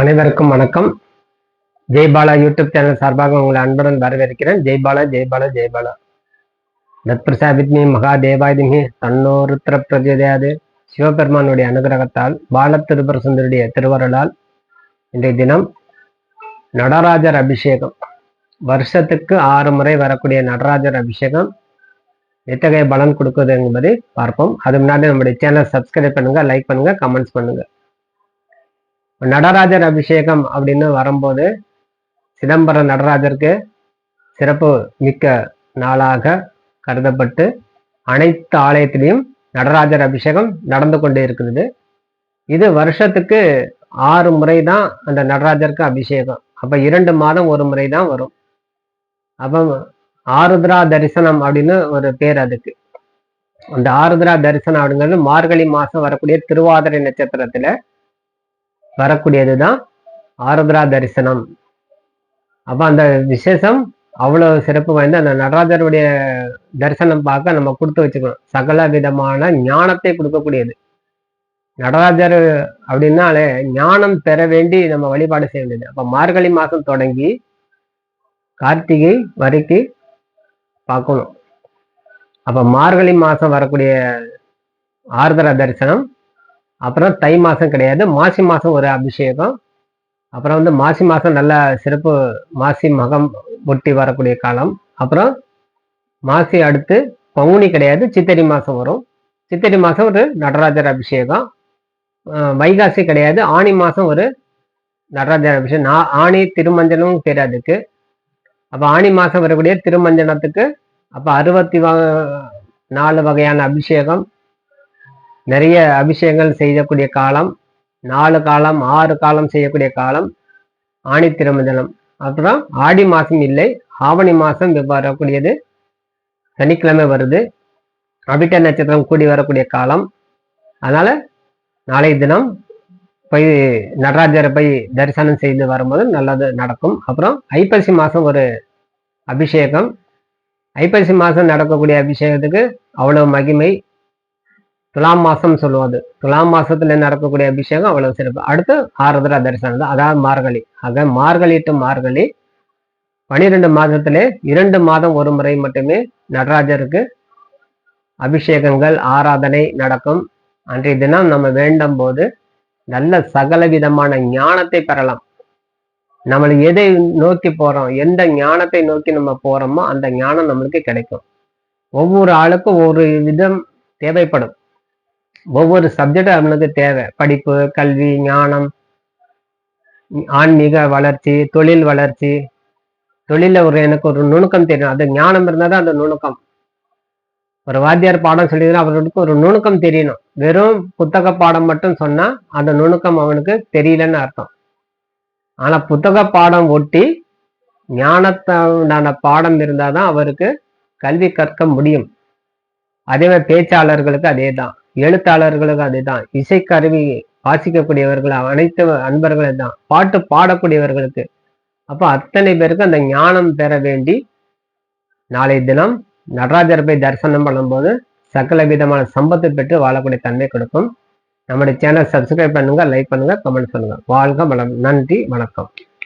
அனைவருக்கும் வணக்கம். Jaibala YouTube channel சார்பாக உங்களை அன்புடன் வரவேற்கிறேன். ஜெய்பாலா ஜெய்பாலா ஜெய்பாலா தத்பிரசாபித்மி மகாதேவாதிமி தன்னோருத்திர பிரஜோதயாது. சிவபெருமானுடைய அனுகிரகத்தால் பால திருபுர சுந்தருடைய திருவருளால் இன்றைய தினம் நடராஜர் அபிஷேகம். வருஷத்துக்கு ஆறு முறை வரக்கூடிய நடராஜர் அபிஷேகம் எத்தகைய பலன் கொடுக்குது என்பதை பார்ப்போம். அது முன்னாடி நம்முடைய சேனல் சப்ஸ்கிரைப் பண்ணுங்க லைக் பண்ணுங்க கமெண்ட்ஸ் பண்ணுங்க. நடராஜர் அபிஷேகம் அப்படின்னு வரும்போது சிதம்பரம் நடராஜருக்கு சிறப்பு மிக்க நாளாக கருதப்பட்டு அனைத்து ஆலயத்திலையும் நடராஜர் அபிஷேகம் நடந்து கொண்டே இருக்கிறது. இது வருஷத்துக்கு ஆறு முறை தான் அந்த நடராஜருக்கு அபிஷேகம். அப்போ இரண்டு மாதம் ஒரு முறை தான் வரும். அப்போ ஆருத்ரா தரிசனம் அப்படின்னு ஒரு பேர் அதுக்கு. அந்த ஆருத்ரா தரிசனம் அப்படிங்கிறது மார்கழி மாதம் வரக்கூடிய திருவாதிரை நட்சத்திரத்தில் வரக்கூடியது தான் ஆருத்ரா தரிசனம். அப்போ அந்த விசேஷம் அவ்வளோ சிறப்பு வாய்ந்த அந்த நடராஜருடைய தரிசனம் பார்க்க நம்ம கொடுத்து வச்சுக்கணும். சகல விதமான ஞானத்தை கொடுக்கக்கூடியது. நடராஜர் அப்படின்னாலே ஞானம் பெற வேண்டி நம்ம வழிபாடு செய்ய வேண்டியது. அப்போ மார்கழி மாதம் தொடங்கி கார்த்திகை வரைக்கு பார்க்கணும். அப்போ மார்கழி மாதம் வரக்கூடிய ஆர்தர தரிசனம் அப்புறம் தை மாதம் கிடையாது. மாசி மாதம் ஒரு அபிஷேகம். அப்புறம் வந்து மாசி மாதம் நல்ல சிறப்பு மாசி மகம் ஒட்டி வரக்கூடிய காலம். அப்புறம் மாசி அடுத்து பங்குனி கிடையாது. சித்திரை மாதம் வரும். சித்திரை மாதம் ஒரு நடராஜர் அபிஷேகம். வைகாசி கிடையாது. ஆணி மாதம் ஒரு நடராஜர் அபிஷேகம். நான் ஆணி திருமஞ்சனம் பேர் அதுக்கு அப்போ ஆணி மாதம் வரக்கூடிய திருமஞ்சனத்துக்கு அப்போ அறுபத்தி வ- நாலு வகையான அபிஷேகம். நிறைய அபிஷேகங்கள் செய்யக்கூடிய காலம் நாலு காலம் ஆறு காலம் செய்யக்கூடிய காலம் ஆணி திருமஞ்சனம். அப்புறம் ஆடி மாதம் இல்லை ஆவணி மாதம் வரக்கூடியது. சனிக்கிழமை வருது. அபிட்ட நட்சத்திரம் கூடி வரக்கூடிய காலம். அதனால் நாளைய தினம் போய் நடராஜரை போய் தரிசனம் செய்து வரும்போது நல்லது நடக்கும். அப்புறம் ஐப்பசி மாதம் ஒரு அபிஷேகம். ஐப்பசி மாதம் நடக்கக்கூடிய அபிஷேகத்துக்கு அவ்வளவு மகிமை. துலாம் மாசம் சொல்லுவது துலாம் மாசத்துல நடக்கக்கூடிய அபிஷேகம்? அவ்வளவு சிறப்பு. அடுத்து ஆருத்ரா தரிசனம். தான் அதாவது மார்கழி. ஆக மார்கழி டு மார்கழி பனிரெண்டு மாதத்திலே இரண்டு மாதம் ஒரு முறை மட்டுமே நடராஜருக்கு அபிஷேகங்கள் ஆராதனை நடக்கும். அன்றைய தினம் நம்ம வேண்டும் போது நல்ல சகல விதமான ஞானத்தை பெறலாம். நம்மளை எதை நோக்கி போறோம்? எந்த ஞானத்தை நோக்கி நம்ம போறோமோ அந்த ஞானம் நம்மளுக்கு கிடைக்கும். ஒவ்வொரு ஆளுக்கும் ஒவ்வொரு விதம் தேவைப்படும். ஒவ்வொரு சப்ஜெக்டும் அவனுக்கு தேவை. படிப்பு கல்வி ஞானம் ஆன்மீக வளர்ச்சி தொழில் வளர்ச்சி. தொழில ஒரு எனக்கு ஒரு நுணுக்கம் தெரியும். அது ஞானம் இருந்தால் தான் அந்த நுணுக்கம். ஒரு வாத்தியார் பாடம் சொல்லிதுன்னா அவருக்கு ஒரு நுணுக்கம் தெரியணும். வெறும் புத்தக பாடம் மட்டும் சொன்னா அந்த நுணுக்கம் அவனுக்கு தெரியலன்னு அர்த்தம். ஆனா புத்தக பாடம் ஒட்டி ஞானத்தான பாடம் இருந்தாதான் அவருக்கு கல்வி கற்க முடியும். அதே மாதிரி பேச்சாளர்களுக்கு அதே தான். எழுத்தாளர்களுக்கு அதே தான் இசைக்கருவி வாசிக்கக்கூடியவர்கள் அனைத்து அன்பர்களும் தான் பாட்டு பாடக்கூடியவர்களுக்கு. அப்போ அத்தனை பேருக்கு அந்த ஞானம் பெற வேண்டி நாளை தினம் நடராஜர் போய் தரிசனம் பண்ணும்போது சகல விதமான சம்பத்தை பெற்று வாழக்கூடிய தன்மை கொடுக்கும். நம்முடைய சேனல் சப்ஸ்கிரைப் பண்ணுங்க லைக் பண்ணுங்க கமெண்ட் பண்ணுங்க. வாழ்க வளம். நன்றி வணக்கம்.